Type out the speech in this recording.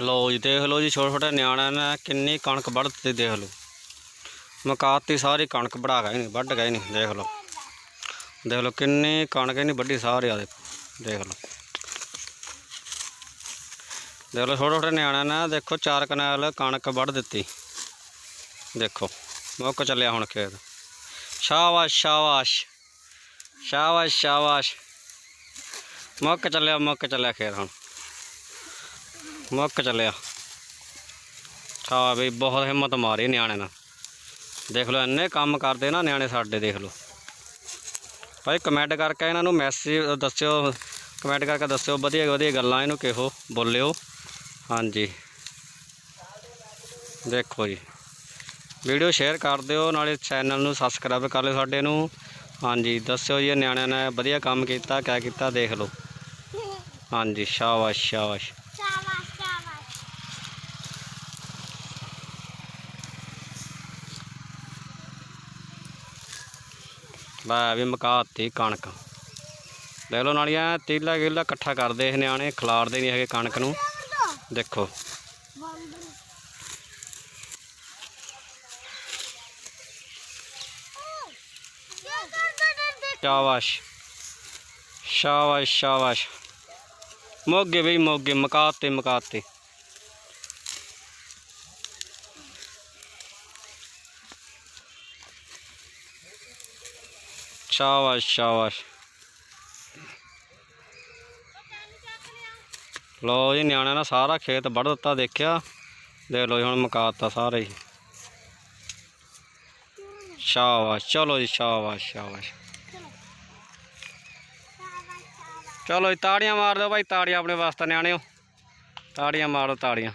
ਲਓ ਜੀ, ਦੇਖ ਲਓ ਜੀ, ਛੋਟੇ ਛੋਟੇ ਨਿਆਣਿਆਂ ਨੇ ਕਿੰਨੀ ਕਣਕ ਵੱਢ ਦਿੱਤੀ ਦੇਖ ਲਓ। ਮਕਾਤੀ ਸਾਰੀ ਕਣਕ ਵੜਾ ਗਏ ਨੇ, ਵੱਢ ਗਏ ਨੇ, ਦੇਖ ਲਓ। ਦੇਖ ਲਓ, ਕਿੰਨੀ ਕਣਕ ਇਹਨੇ ਵੱਢੀ ਸਾਰੀ ਆ ਦੇਖੋ, ਦੇਖ ਲਓ। ਦੇਖ ਲਓ, ਛੋਟੇ ਛੋਟੇ ਨਿਆਣਿਆਂ ਨੇ ਦੇਖੋ, ਚਾਰ ਕਨਾਲ ਕਣਕ ਵੱਢ ਦਿੱਤੀ। ਦੇਖੋ, ਮੁੱਕ ਚੱਲਿਆ ਹੁਣ ਖੇਤ। ਸ਼ਾਬਾਸ਼ ਸ਼ਾਬਾਸ਼। ਸ਼ਾਬਾਸ਼ ਸ਼ਾਬਾਸ਼। ਮੁੱਕ ਚੱਲਿਆ ਮੁੱਕ ਚੱਲਿਆ ਖੇਤ ਹੁਣ। ਮੁੱਕ ਚੱਲਿਆ। ਹਾਂ ਵੀ ਬਹੁਤ ਹਿੰਮਤ ਮਾਰੀ ਨਿਆਣੇ ਨਾਲ। ਦੇਖ ਲਓ, ਇੰਨੇ ਕੰਮ ਕਰਦੇ ਨਾ ਨਿਆਣੇ ਸਾਡੇ, ਦੇਖ ਲਓ। ਭਾਈ ਕਮੈਂਟ ਕਰਕੇ ਇਹਨਾਂ ਨੂੰ ਮੈਸੇਜ ਦੱਸਿਓ ਕਮੈਂਟ ਕਰਕੇ ਦੱਸਿਓ, ਵਧੀਆ ਵਧੀਆ ਗੱਲਾਂ ਇਹਨੂੰ ਕਿਹੋ, ਬੋਲਿਓ। ਹਾਂਜੀ। ਦੇਖੋ ਜੀ। ਵੀਡੀਓ ਸ਼ੇਅਰ ਕਰ ਦਿਓ, ਨਾਲੇ ਚੈਨਲ ਨੂੰ ਸਬਸਕ੍ਰਾਈਬ ਕਰ ਲਿਓ ਸਾਡੇ ਨੂੰ। ਹਾਂਜੀ, ਦੱਸਿਓ ਜੀ, ਇਹ ਨਿਆਣਿਆਂ ਨੇ ਵਧੀਆ ਕੰਮ ਕੀਤਾ, ਕਿਆ ਕੀਤਾ, ਦੇਖ ਲਓ। ਹਾਂਜੀ ਸ਼ਾਬਾਸ਼ ਸ਼ਾਬਾਸ਼ ਸ਼ਾਬਾਸ਼ ਸ਼ਾਬਾਸ਼ ਲੈ ਵੀ ਮਕਾਤੀ ਕਣਕ। ਦੇਖ ਲਓ ਨਾਲੀਆਂ, ਤੀਲਾ ਗਿੱਲਾ ਇਕੱਠਾ ਕਰਦੇ ਇਹ ਨਿਆਣੇ, ਖਿਲਾਰਦੇ ਨਹੀਂ ਹੈਗੇ ਕਣਕ ਨੂੰ। ਦੇਖੋ। ਸ਼ਾਬਾਸ਼। ਸ਼ਾਬਾਸ਼ ਸ਼ਾਬਾਸ਼। ਮੋਗੇ ਬਈ, ਮੋਗੇ ਮਕਾਤੇ ਮਕਾਤੇ ਸ਼ਾਬਾਸ਼ ਸ਼ਾਬਾਸ਼। ਲੋ ਜੀ, ਨਿਆਣਿਆਂ ਨੇ ਸਾਰਾ ਖੇਤ ਵੱਢ ਦਿੱਤਾ, ਦੇਖਿਆ? ਦੇਖ ਲਓ ਜੀ, ਹੁਣ ਮਕਾਤਾ ਸਾਰੇ ਹੀ। ਸ਼ਾਬਾਸ਼, ਚਲੋ ਜੀ ਸ਼ਾਬਾਸ਼ ਸ਼ਾਬਾਸ਼ ਸ਼ਾਬਾਸ਼ ਸ਼ਾਬਾਸ਼। ਚਲੋ ਜੀ, ਤਾੜੀਆਂ ਮਾਰ ਦਿਓ ਭਾਈ, ਤਾੜੀਆਂ ਆਪਣੇ ਵਾਸਤੇ ਨਿਆਣਿਓ। ਤਾੜੀਆਂ ਮਾਰੋ, ਤਾੜੀਆਂ।